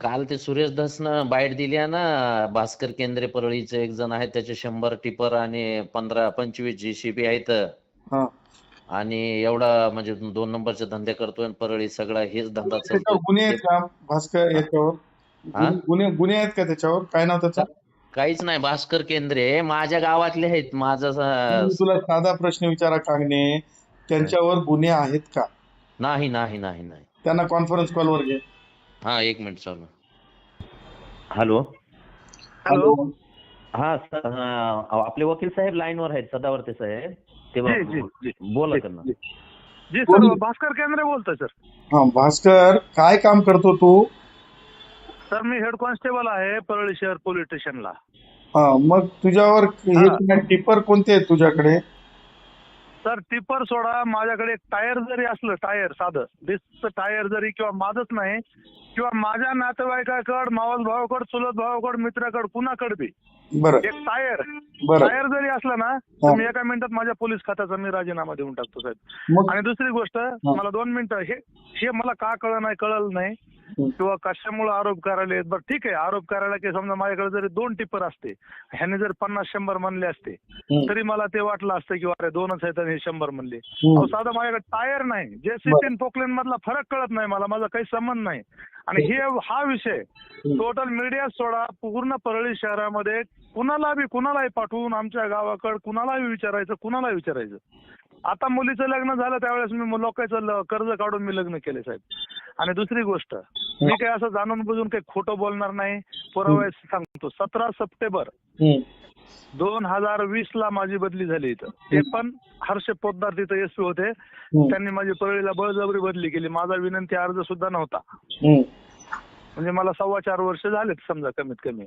काल ते सुरेश धसनं बाईट दिली आहे ना भास्कर केंद्रे परळीचे एक जण आहेत त्याचे शंभर टिपर आणि पंधरा पंचवीस जेसीबी आहेत. हा. आणि एवढा म्हणजे दोन नंबरचे धंदे करतोय आणि परळी सगळा हेच धंदा गुन्हे आहेत का? भास्कर याच्यावर? हा? गुन्हे- गुन्हे गुन्हे आहेत का त्याच्यावर? काय नाव त्याचं? काहीच नाही भास्कर केंद्रे माझ्या गावातले आहेत माझा मी स- तुला साधा प्रश्न विचारा कागणे. त्यांच्यावर गुन्हे आहेत का? नाही नाही नाही नाही. त्यांना कॉन्फरन्स कॉलवर घे. हा एक मिनिट चालू. हॅलो. हॅलो. हा स- हा, आपले वकील साहेब लाईनवर आहेत सदावर्ते साहेब. ते जी जी जी. बोला त्यांना. जी. सर भास्कर केंद्रे बोलतोय सर. हा भास्कर काय काम करतो तू? सर मी हेड कॉन्स्टेबल आहे परळी शहर पोलीस स्टेशनला. हा मग तुझ्यावर हे हा. टिपर कोणते आहेत तुझ्याकडे? सर टिपर सोडा माझ्याकडे एक टायर जरी असलं टायर साधं डिस्कचं टायर जरी किंवा माझंच नाही किंवा माझ्या नातेवाईकाकडं मावस भावाकडं चुलत भावाकडं मित्राकडं कुणाकडे बी बरं एक टायर बरं टायर जरी असलं ना. तर मी एका मिनिटात माझ्या पोलीस खात्याचा मी राजीनामा देऊन टाकतो साहेब मग आणि दुसरी गोष्ट मला दोन मिनिटं हे हे मला का कळलं नाही कळलं नाही. किंवा कशामुळे आरोप करायला येत? बरं ठीक आहे. आरोप करायला की समजा माझ्याकडे जरी दोन टिपर असते ह्याने जर पन्नास शंभर म्हणले असते. तरी मला ते वाटलं असतं की अरे दोनच आहेत आणि हे शंभर म्हणले. साधं माझ्याकडे टायर नाही. जे सिटीन पोकलेन मधला फरक कळत नाही मला. माझा काही संबंध नाही. आणि हे हा विषय टोटल मीडिया सोडा पूर्ण परळी शहरामध्ये कुणाला बी कुणालाही पाठवून आमच्या गावाकडे कुणालाही विचारायचं कुणालाही विचारायचं. आता मुलीचं लग्न झालं त्यावेळेस मी लोकांचं कर्ज काढून मी लग्न केले साहेब. आणि दुसरी गोष्ट मी काही असं जाणून बुजून काही खोटं बोलणार नाही. पुरावा सांगतो. सतरा सप्टेंबर. दोन हजार वीस ला माझी बदली झाली इथं. ते पण हर्ष पोद्दार तिथं एसपी होते. त्यांनी माझी परळीला बळजबरी बदली केली. माझा विनंती अर्ज सुद्धा नव्हता. म्हणजे मला सव्वा चार वर्ष झालेत समजा कमीत कमी.